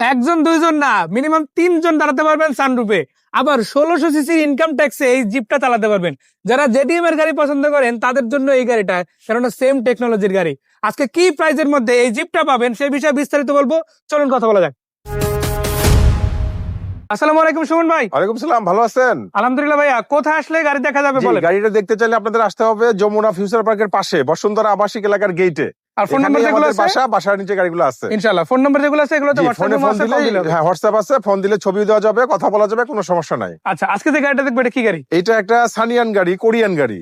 একজন দুইজন না মিনিমাম তিনজন দাঁড়াতে পারবেন সানরুপে আবার ষোলোশো সিসির ইনকাম ট্যাক্সে এই জিপটা চালাতে পারবেন। যারা জেডিএম এর গাড়ি পছন্দ করেন তাদের জন্য এই গাড়িটা কেননা সেম টেকনোলজির গাড়ি। আজকে কি প্রাইজের মধ্যে এই জিপটা পাবেন সেই বিষয়ে বিস্তারিত বলব। চলুন কথা বলা যাক। আসসালামু আলাইকুম সুমন ভাই। ওয়ালাইকুম সালাম ভালো আছেন? আলহামদুলিল্লাহ ভাইয়া কোথায় আসলে গাড়ি দেখা যাবে বলেন। গাড়িটা দেখতে চাইলে আপনাদের আসতে হবে যমুনা ফিউচার পার্কের পাশে বসুন্ধরা আবাসিক এলাকার গেটে আর ফোন নাম্বার যেগুলো আছে? বাসা বাসার নিচে গাড়িগুলো আছে। ইনশাআল্লাহ ফোন নাম্বার যেগুলো আছে এগুলো তো জি, ফোন দিলে হ্যাঁ হোয়াটসঅ্যাপ আছে ফোন দিলে ছবি দেওয়া যাবে কথা বলা যাবে কোনো সমস্যা নাই। আচ্ছা আজকে যে গাড়িটা দেখবে এটা কি গাড়ি? এটা একটা সানিয়ান গাড়ি কোরিয়ান গাড়ি।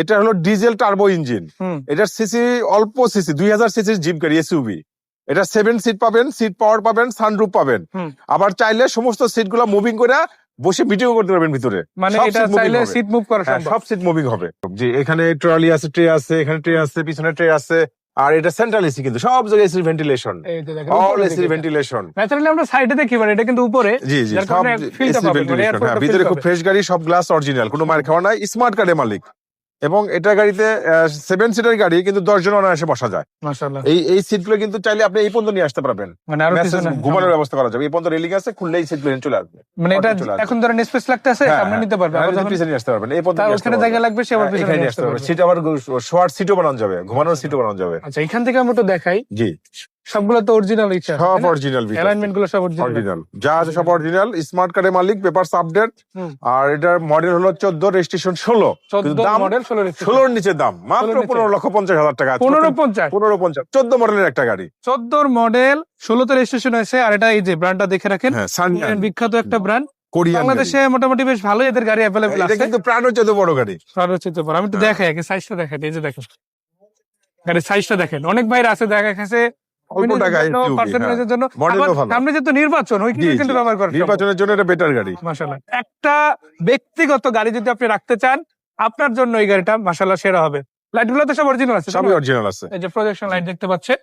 এটা হলো ডিজেল টার্বো ইঞ্জিন। এটার সিসি অল্প সিসি সিসির জিপ গাড়ি এসইউভি এটা সেভেন সিট পাবেন সিট পাওয়ার পাবেন সানরুফ পাবেন। আবার চাইলে সমস্ত সিটগুলা মুভিং করে বসে ভিডিও করতে পারবেন ভিতরে। মানে সব এটা চাইলে সিট মুভ করা হ্যাঁ, সম্ভব। সব সিট মুভিং হবে। এখানে ট্রলি আছে ট্রে আছে এখানে ট্রে আছে পিছনে ট্রে আছে। আর এটা সেন্ট্রাল এসি কিন্তু সব জায়গায় AC ventilation all AC ventilation naturally আমরা সাইডে দেখি মানে এটা কিন্তু উপরে। জি জি সব এসি মানে ভেন্টিলেশন airflow-টা হ্যাঁ ভিতরে খুব ফ্রেশ গাড়ি সব গ্লাস অরিজিনাল কোনো মার খাওয়া নাই স্মার্ট কার্ডের মালিক। এবং এটা গাড়িতে সেভেন সিটার গাড়ি কিন্তু দশ জন অনায়াসে বসা যায়। এই এই সিটগুলো কিন্তু চাইলে আপনি এই পর্যন্ত নিয়ে আসতে পারবেন। মানে ঘুমানোর ব্যবস্থা করা যাবে। এই পর্যন্ত রেলিং আছে খুললেই সিটগুলো চলে আসবে। মানে এটা এখন ধরেন স্পেস লাগতে আছে হ্যাঁ, হ্যাঁ। নিতে পারবে। হ্যাঁ, আবার যদি যখন পিছনে নিয়ে আসতে পারবেন এই পর্যন্ত ওখানে জায়গা লাগবে সে আবার হ্যাঁ, পিছনে নিয়ে আসতে পারবে। সিট আবার শোয়ার সিটও বানানো যাবে ঘুমানোর সিটও বানানো যাবে। আচ্ছা এখান থেকে আমরা একটু দেখাই। জি। সবগুলো তো অরিজিনাল ইচ্ছা সব অরিজিনাল অ্যালাইনমেন্টগুলো সব অরিজিনাল যা আছে সব অরিজিনাল স্মার্ট কার্ডের মালিক পেপারস আপডেট আর এটার মডেল হলো চোদ্দ রেজিস্ট্রেশন ষোলো। চোদ্দ দাম মডেল ষোলো ষোলোর নিচে দাম। মাত্র নিচে। পনেরো লক্ষ পঞ্চাশ হাজার টাকা। পনেরো পঞ্চাশ। পনেরো পঞ্চাশ। চোদ্দ মডেলের একটা গাড়ি। চোদ্দোর মডেল ষোলোতে রেজিস্ট্রেশন হয়েছে। আর এটা এই যে ব্র্যান্ডটা দেখে রাখেন হ্যাঁ বিখ্যাত একটা ব্র্যান্ড বাংলাদেশে মোটামুটি বেশ ভালোই এদের গাড়ি অ্যাভেলেবল আছে। কিন্তু প্রাণের চেয়ে বড় গাড়ি। হচ্ছে তো বড়। আমি একটু হ্যাঁ। দেখাই আগে সাইজটা দেখেন এই যে দেখেন। গাড়ির সাইজটা দেখেন। অনেক ভাইরা আছে দেখা গেছে অল্প টাকায় হ্যাঁ। জন্য। সামনে যেহেতু নির্বাচন ওই কিন্তু ব্যবহার করে নির্বাচনের জন্য এটা বেটার গাড়ি। একটা ব্যক্তিগত গাড়ি যদি আপনি রাখতে চান আপনার জন্য এই গাড়িটা মাসাল্লাহ সেরা হবে। লাইটগুলো তো সব অরিজিনাল আছে সবই অরিজিনাল আছে। এই যে প্রজেকশন লাইট দেখতে পাচ্ছেন।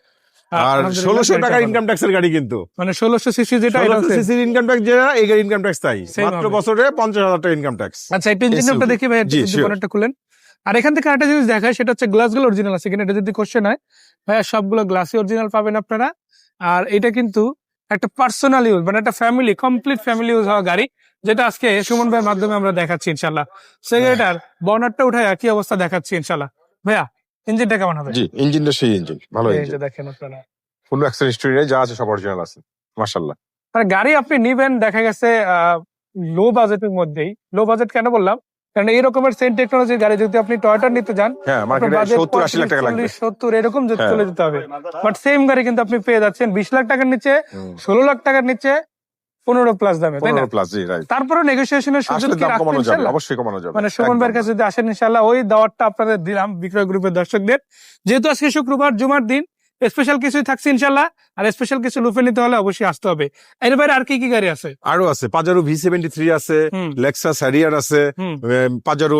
আর ষোলোশো টাকার ইনকাম ট্যাক্সের গাড়ি কিন্তু। মানে ষোলোশো সিসি যেটা সিসির ইনকাম ট্যাক্স যেটা এই গাড়ি ইনকাম ট্যাক্স তাই। মাত্র বছরে পঞ্চাশ হাজার টাকা ইনকাম ট্যাক্স আচ্ছা একটু ইঞ্জিনটা দেখি ভাই. একটা খুলেন। আর এখান থেকে একটা জিনিস দেখায় সেটা হচ্ছে গ্লাসগুলো অরিজিনাল আছে। কিনা এটা যদি কোশ্চেন হয় ভাইয়া সবগুলো গ্লাসই অরিজিনাল পাবেন আপনারা। আর এটা কিন্তু একটা পার্সোনাল ইউজ মানে একটা ফ্যামিলি কমপ্লিট ফ্যামিলি ইউজ হওয়া গাড়ি যেটা আজকে সুমন ভাইয়ের মাধ্যমে আমরা দেখাচ্ছি ইনশাল্লাহ সেটার বর্নারটা উঠায় একই অবস্থা দেখাচ্ছি ইনশাল্লাহ ভাইয়া ইঞ্জিনটা কেমন হবে? জি ইঞ্জিনটা সেই ইঞ্জিন ভালো ইঞ্জিন দেখেন আপনারা। কোনো অ্যাক্সিডেন্ট হিস্টরি যা আছে সব অরিজিনাল আছে মাশাআল্লাহ। মানে গাড়ি আপনি নিবেন দেখা গেছে লো বাজেটের মধ্যেই। লো বাজেট কেন বললাম? কারণ এই রকমের সেম টেকনোলজির গাড়ি যদি আপনি টয়টা নিতে যান হ্যাঁ সত্তর এরকম হ্যাঁ। চলে যেতে হবে। বাট সেম গাড়ি কিন্তু আপনি পেয়ে যাচ্ছেন বিশ লাখ টাকার নিচে ষোলো লাখ টাকার নিচে পনেরো প্লাস দামে তাই না? তারপরে নেগোসিয়েশনের সুযোগ? অবশ্যই কমানো যাবে মানে সুমন ভাইয়ের কাছে যদি আসেন ইনশাল্লাহ ওই দাওয়াতটা আপনাদের দিলাম বিক্রয় গ্রুপের দর্শকদের। যেহেতু আজকে শুক্রবার জুমার দিন স্পেশাল কিছুই থাকছে ইনশাল্লাহ আর স্পেশাল কিছু লুফে নিতে হলে অবশ্যই আসতে হবে। এর বাইরে আর কি কি গাড়ি আছে? আরও আছে। পাজারো ভি সেভেন্টি থ্রি আছে লেক্সাস হ্যারিয়ার আছে পাজারো